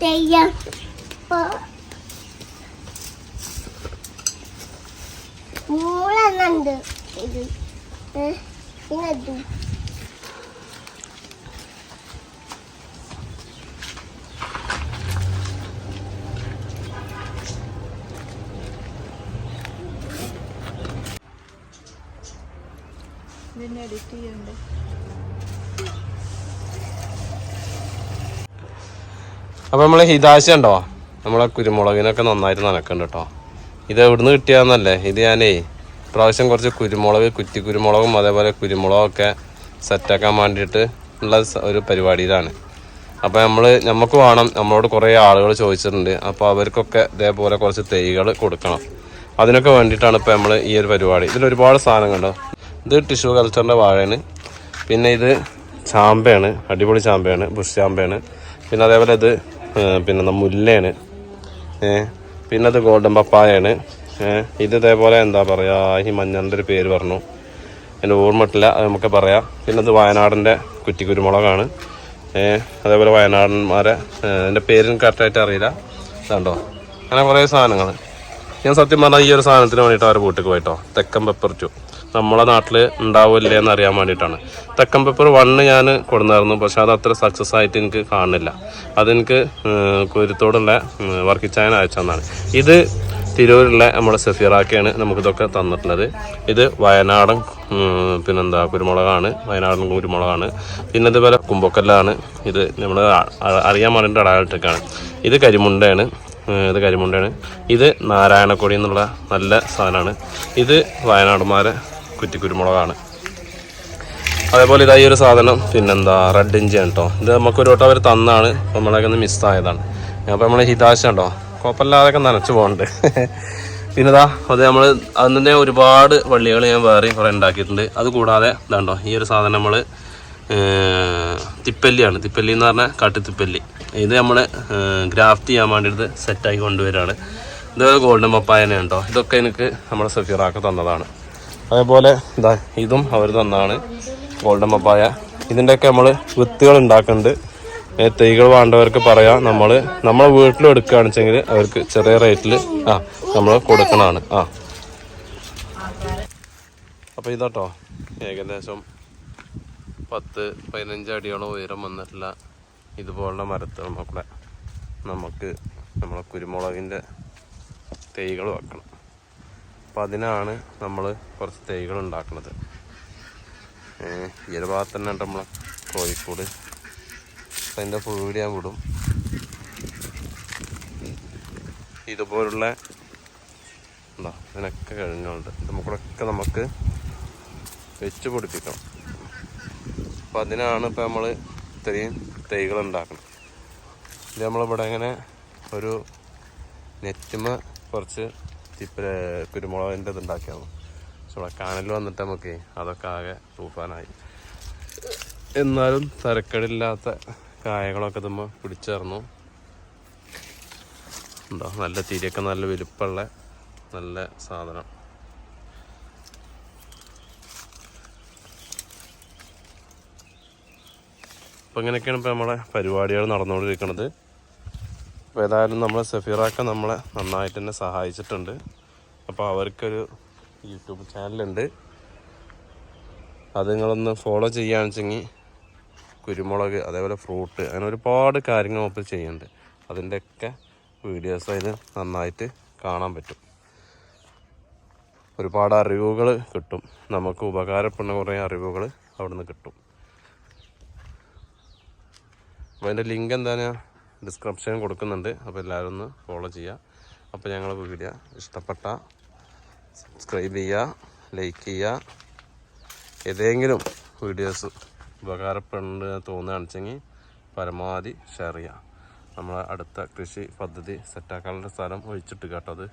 ചെയ്യാം മൂളെന്നുണ്ട് ഇത്. ഇങ്ങോട്ട് ഇതിനെ എഡിറ്റ് ചെയ്യണ്ടേ? അപ്പോൾ നമ്മൾ ഹിതാശ ഉണ്ടോ നമ്മളെ കുരുമുളകിനൊക്കെ നന്നായിട്ട് നനക്കുന്നുണ്ട് കേട്ടോ ഇത് എവിടുന്ന് കിട്ടിയാന്നല്ലേ ഇത് ഞാനേ പ്രാവശ്യം കുറച്ച് കുരുമുളക് കുറ്റി കുരുമുളകും അതേപോലെ കുരുമുളകൊക്കെ സെറ്റാക്കാൻ വേണ്ടിയിട്ട് ഉള്ള ഒരു പരിപാടിയിലാണ്. അപ്പോൾ നമ്മൾ നമുക്ക് വേണം നമ്മളോട് കുറേ ആളുകൾ ചോദിച്ചിട്ടുണ്ട്. അപ്പോൾ അവർക്കൊക്കെ ഇതേപോലെ കുറച്ച് തൈകൾ കൊടുക്കണം. അതിനൊക്കെ വേണ്ടിയിട്ടാണ് ഇപ്പോൾ നമ്മൾ ഈ ഒരു പരിപാടി. ഇതിൽ ഒരുപാട് സാധനങ്ങളുണ്ടോ. ഇത് ടിഷ്യൂ കൾച്ചറിന്റെ വാഴയാണ്. പിന്നെ ഇത് ചാമ്പയാണ് അടിപൊളി ചാമ്പയാണ് ബുഷ് ചാമ്പയാണ്. പിന്നെ അതേപോലെ ഇത് പിന്നെ മുല്ലയാണ് പിന്നെ അത് ഗോൾഡൻ പപ്പായാണ്. ഇത് ഇതേപോലെ എന്താ പറയാ ഈ മഞ്ഞളിന്റെ ഒരു പേര് പറഞ്ഞു. എന്റെ ഓർമ്മട്ടില്ല അത് നമുക്ക് പറയാം. പിന്നെ അത് വയനാടിന്റെ കുറ്റി കുരുമുളകാണ് അതേപോലെ വയനാടന്മാരെ എന്റെ പേരും കറക്റ്റായിട്ട് അറിയില്ല. ഇതുണ്ടോ. അങ്ങനെ കുറേ സാധനങ്ങൾ ഞാൻ സത്യം പറഞ്ഞാൽ ഈ ഒരു സാധനത്തിന് വേണ്ടിയിട്ട് അവരുടെ വീട്ടിൽ പോയിട്ടോ. തെക്കൻ പെപ്പർ ടു നമ്മളെ നാട്ടിൽ ഉണ്ടാവില്ലേ എന്ന് അറിയാൻ വേണ്ടിയിട്ടാണ്. തെക്കൻ പേപ്പർ വണ്ണ് ഞാൻ കൊടുന്നായിരുന്നു പക്ഷെ അത് അത്ര സക്സസ് ആയിട്ട് എനിക്ക് കാണുന്നില്ല. അതെനിക്ക് കുരുത്തോടുള്ള വർക്കിച്ചായൻ അയച്ചെന്നാണ് ഇത് തിരൂരിലെ നമ്മുടെ സഫീറാക്കയാണ് നമുക്കിതൊക്കെ തന്നിട്ടുള്ളത്. ഇത് വയനാടൻ പിന്നെന്താ കുരുമുളകാണ്. വയനാടൻ കുരുമുളകാണ്. പിന്നെ ഇതുപോലെ കുമ്പക്കല്ലാണ്. ഇത് നമ്മൾ അറിയാൻ വേണ്ടിയിട്ട് അടയാളിട്ടൊക്കെയാണ് ഇത് കരിമുണ്ടയാണ്. ഇത് കരിമുണ്ടയാണ്. ഇത് നാരായണക്കൊടി എന്നുള്ള നല്ല സാധനമാണ്. ഇത് വയനാടുമാരെ കുറ്റിക്കുരുമുളകാണ്. അതേപോലെ ഇതായി ഒരു സാധനം പിന്നെന്താ റെഡ് ഇഞ്ചിയാണ് കേട്ടോ ഇത് നമുക്ക് ഒരു വട്ടം അവർ തന്നാണ് അപ്പം നമ്മളൊക്കെ ഒന്ന് മിസ്സായതാണ് അപ്പോൾ നമ്മൾ ഹിതാശ ഉണ്ടോ? കുഴപ്പമില്ലാതൊക്കെ നനച്ചു പോകുന്നുണ്ട് പിന്നെ ഇതാ അത് നമ്മൾ അതിന്റെ ഒരുപാട് വള്ളികൾ ഞാൻ വേറെ കുറേ ഉണ്ടാക്കിയിട്ടുണ്ട്. അത് കൂടാതെ ഇതാണ്ടോ ഈ ഒരു സാധനം നമ്മൾ തിപ്പല്ലിയാണ്. തിപ്പല്ലി എന്ന് പറഞ്ഞാൽ കാട്ടുതിപ്പല്ലി. ഇത് നമ്മൾ ഗ്രാഫ്റ്റ് ചെയ്യാൻ വേണ്ടിയിട്ട് സെറ്റാക്കി കൊണ്ടുവരികയാണ്. ഇത് ഗോൾഡൻ പപ്പായനെ കേട്ടോ ഇതൊക്കെ എനിക്ക് നമ്മുടെ സഫീറാക്ക് തന്നതാണ്. അതേപോലെ ഇതാ ഇതും അവർ തന്നാണ്. ഗോൾഡൻ പപ്പായ ഇതിന്റെയൊക്കെ നമ്മൾ വിത്തുകൾ ഉണ്ടാക്കുന്നുണ്ട്. തൈകൾ വേണ്ടവർക്ക് പറയാം. നമ്മൾ നമ്മളെ വീട്ടിൽ എടുക്കുകയാണെന്ന് വെച്ചെങ്കിൽ അവർക്ക് ചെറിയ റേറ്റിൽ ആ നമ്മൾ കൊടുക്കണതാണ്. ആ. അപ്പോൾ ഇതാട്ടോ. ഏകദേശം പത്ത് പതിനഞ്ച് അടിയോളം ഉയരം വന്നിട്ടുള്ള ഇതുപോലുള്ള മരത്തുമ്മക്കൂടെ നമുക്ക് നമ്മളെ കുരുമുളകിന്റെ തൈകൾ വെക്കണം. അപ്പം അതിനാണ് നമ്മൾ കുറച്ച് തൈകൾ ഉണ്ടാക്കുന്നത് ഈ ഒരു ഭാഗത്ത് തന്നെ ഉണ്ട് നമ്മളെ കോഴിക്കോട്. അപ്പം അതിന്റെ വീഡിയോ ഞാൻ വിടും. ഇതുപോലുള്ള എന്താ ഇതിനൊക്കെ കഴിഞ്ഞുണ്ട് ഇത് നമുക്കൊക്കെ നമുക്ക് വെച്ച് പൊടിപ്പിക്കണം. അപ്പം അതിനാണ് ഇപ്പം നമ്മൾ ഇത്രയും തൈകൾ ഉണ്ടാക്കണം. ഇത് നമ്മളിവിടെ ഇങ്ങനെ ഒരു നെറ്റുമ കുറച്ച് തിപ്പ കുരുമുളകിന്റെ ഇത് ഉണ്ടാക്കിയാണ്? പക്ഷെ ഇവിടെ കാനൽ വന്നിട്ട് നമുക്ക് അതൊക്കെ ആകെ തൂഫാനായി. എന്നാലും തരക്കേടില്ലാത്ത കായകളൊക്കെ ഇതുമ്പോൾ പിടിച്ചേർന്നു. ഉണ്ടോ നല്ല തിരിയൊക്കെ നല്ല വലുപ്പമുള്ള നല്ല സാധനം. അപ്പം ഇങ്ങനെയൊക്കെയാണ് ഇപ്പോൾ നമ്മുടെ പരിപാടികൾ നടന്നുകൊണ്ടിരിക്കുന്നത്. അപ്പോൾ ഏതായാലും നമ്മളെ സഫീറാക്ക നമ്മളെ നന്നായിട്ട് തന്നെ സഹായിച്ചിട്ടുണ്ട്. അപ്പോൾ അവർക്കൊരു യൂട്യൂബ് ചാനലുണ്ട്. അത് നിങ്ങളൊന്ന് ഫോളോ ചെയ്യുകയാണെന്ന് വെച്ചെങ്കിൽ കുരുമുളക് അതേപോലെ ഫ്രൂട്ട് അങ്ങനെ ഒരുപാട് കാര്യങ്ങൾ ഒപ്പം ചെയ്യുന്നുണ്ട്. അതിന്റെയൊക്കെ വീഡിയോസ് അതിന് നന്നായിട്ട് കാണാൻ പറ്റും. ഒരുപാട് അറിവുകൾ കിട്ടും. നമുക്ക് ഉപകാരപ്പെടുന്ന കുറേ അറിവുകൾ അവിടെ നിന്ന് കിട്ടും. അപ്പോൾ അതിന്റെ ലിങ്ക് എന്താ ഞാൻ ഡിസ്ക്രിപ്ഷൻ കൊടുക്കുന്നുണ്ട്. അപ്പോൾ എല്ലാവരും ഒന്ന് ഫോളോ ചെയ്യുക അപ്പോൾ ഞങ്ങൾ വീഡിയോ ഇഷ്ടപ്പെട്ട സബ്സ്ക്രൈബ് ചെയ്യുക ലൈക്ക് ചെയ്യുക ഏതെങ്കിലും വീഡിയോസ് ഉപകാരപ്പെടുന്ന തോന്നുകയാണെന്നുവെച്ചെങ്കിൽ പരമാവധി ഷെയർ ചെയ്യുക നമ്മളെ അടുത്ത കൃഷി പദ്ധതി സെറ്റാക്കാനുള്ള സ്ഥലം ഒഴിച്ചിട്ട് കേട്ടോ അത്.